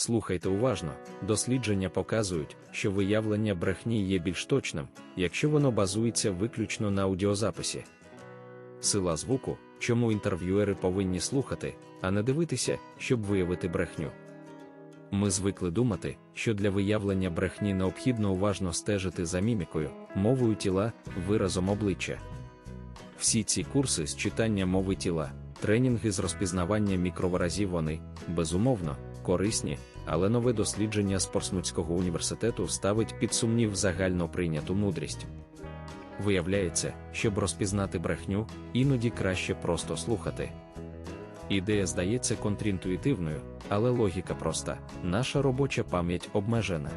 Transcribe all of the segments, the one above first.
Слухайте уважно, дослідження показують, що виявлення брехні є більш точним, якщо воно базується виключно на аудіозаписі. Сила звуку, чому інтерв'юери повинні слухати, а не дивитися, щоб виявити брехню. Ми звикли думати, що для виявлення брехні необхідно уважно стежити за мімікою, мовою тіла, виразом обличчя. Всі ці курси з читання мови тіла, тренінги з розпізнавання мікровиразів вони, безумовно, корисні, але нове дослідження з Порсмутського університету ставить під сумнів загально прийняту мудрість. Виявляється, щоб розпізнати брехню, іноді краще просто слухати. Ідея здається контрінтуїтивною, але логіка проста: наша робоча пам'ять обмежена.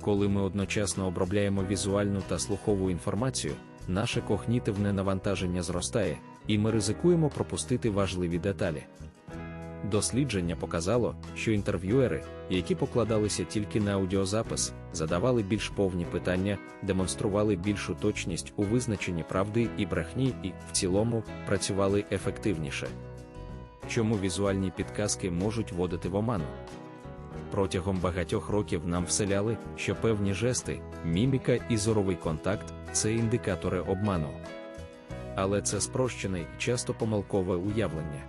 Коли ми одночасно обробляємо візуальну та слухову інформацію, наше когнітивне навантаження зростає, і ми ризикуємо пропустити важливі деталі. Дослідження показало, що інтерв'юери, які покладалися тільки на аудіозапис, задавали більш повні питання, демонстрували більшу точність у визначенні правди і брехні, і, в цілому, працювали ефективніше. Чому візуальні підказки можуть вводити в оману? Протягом багатьох років нам вселяли, що певні жести, міміка і зоровий контакт це індикатори обману. Але це спрощене і часто помилкове уявлення.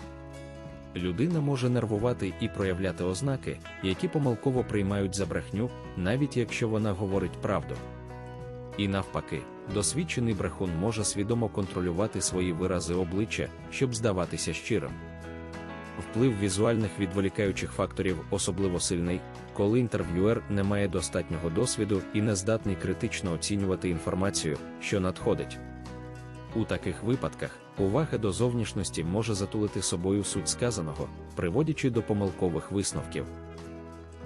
Людина може нервувати і проявляти ознаки, які помилково приймають за брехню, навіть якщо вона говорить правду. І навпаки, досвідчений брехун може свідомо контролювати свої вирази обличчя, щоб здаватися щирим. Вплив візуальних відволікаючих факторів особливо сильний, коли інтерв'юер не має достатнього досвіду і не здатний критично оцінювати інформацію, що надходить. У таких випадках увага до зовнішності може затулити собою суть сказаного, приводячи до помилкових висновків.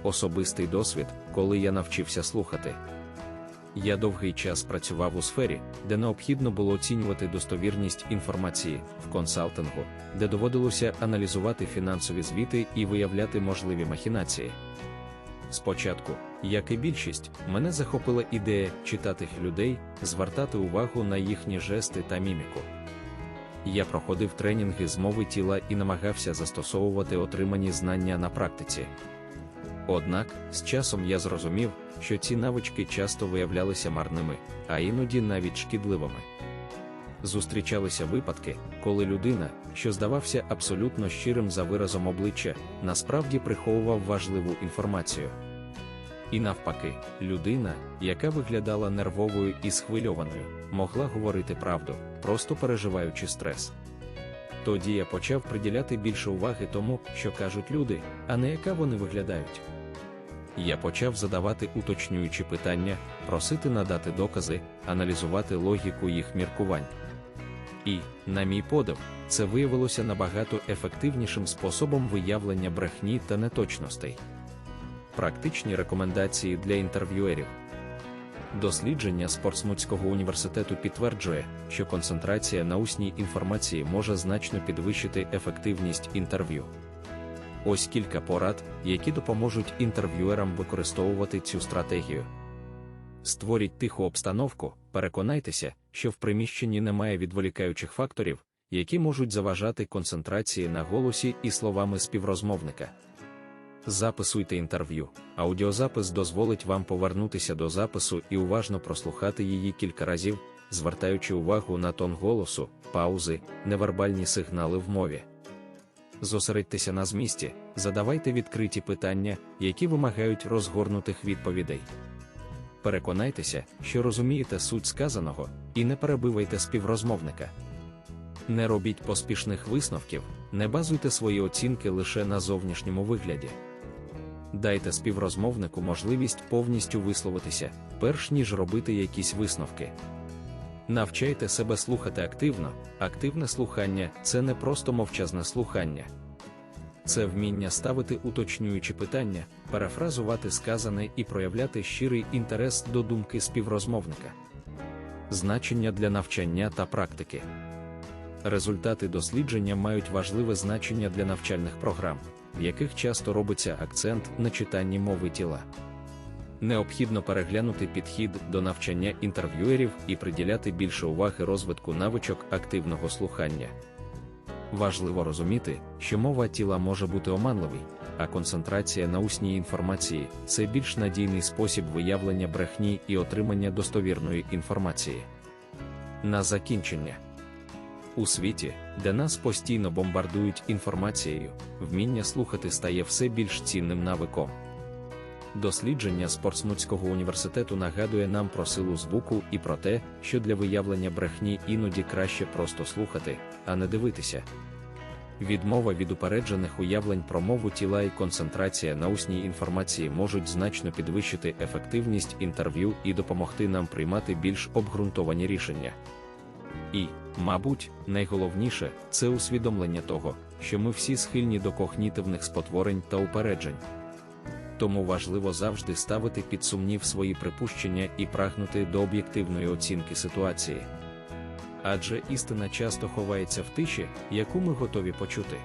Особистий досвід, коли я навчився слухати. Я довгий час працював у сфері, де необхідно було оцінювати достовірність інформації в консалтингу, де доводилося аналізувати фінансові звіти і виявляти можливі махінації. Спочатку, як і більшість, мене захопила ідея читати людей, звертати увагу на їхні жести та міміку. Я проходив тренінги з мови тіла і намагався застосовувати отримані знання на практиці. Однак, з часом я зрозумів, що ці навички часто виявлялися марними, а іноді навіть шкідливими. Зустрічалися випадки, коли людина, що здавався абсолютно щирим за виразом обличчя, насправді приховував важливу інформацію. І навпаки, людина, яка виглядала нервовою і схвильованою, могла говорити правду, просто переживаючи стрес. Тоді я почав приділяти більше уваги тому, що кажуть люди, а не яка вони виглядають. Я почав задавати уточнюючі питання, просити надати докази, аналізувати логіку їх міркувань. І, на мій подив, це виявилося набагато ефективнішим способом виявлення брехні та неточностей. Практичні рекомендації для інтерв'юерів. Дослідження Спортсмутського університету підтверджує, що концентрація на усній інформації може значно підвищити ефективність інтерв'ю. Ось кілька порад, які допоможуть інтерв'юерам використовувати цю стратегію. Створіть тиху обстановку, переконайтеся, що в приміщенні немає відволікаючих факторів, які можуть заважати концентрації на голосі і словами співрозмовника. Записуйте інтерв'ю. Аудіозапис дозволить вам повернутися до запису і уважно прослухати її кілька разів, звертаючи увагу на тон голосу, паузи, невербальні сигнали в мові. Зосередьтеся на змісті, задавайте відкриті питання, які вимагають розгорнутих відповідей. Переконайтеся, що розумієте суть сказаного, і не перебивайте співрозмовника. Не робіть поспішних висновків, не базуйте свої оцінки лише на зовнішньому вигляді. Дайте співрозмовнику можливість повністю висловитися, перш ніж робити якісь висновки. Навчайте себе слухати активно, активне слухання це не просто мовчазне слухання. Це вміння ставити уточнюючі питання, перефразувати сказане і проявляти щирий інтерес до думки співрозмовника. Значення для навчання та практики. Результати дослідження мають важливе значення для навчальних програм, в яких часто робиться акцент на читанні мови тіла. Необхідно переглянути підхід до навчання інтерв'юерів і приділяти більше уваги розвитку навичок активного слухання. Важливо розуміти, що мова тіла може бути оманливий, а концентрація на усній інформації це більш надійний спосіб виявлення брехні і отримання достовірної інформації. На закінчення. У світі, де нас постійно бомбардують інформацією, вміння слухати стає все більш цінним навиком. Дослідження Спортсмутського університету нагадує нам про силу звуку і про те, що для виявлення брехні іноді краще просто слухати, а не дивитися. Відмова від упереджених уявлень про мову тіла і концентрація на усній інформації можуть значно підвищити ефективність інтерв'ю і допомогти нам приймати більш обґрунтовані рішення. І, мабуть, найголовніше це усвідомлення того, що ми всі схильні до когнітивних спотворень та упереджень. Тому важливо завжди ставити під сумнів свої припущення і прагнути до об'єктивної оцінки ситуації. Адже істина часто ховається в тиші, яку ми готові почути.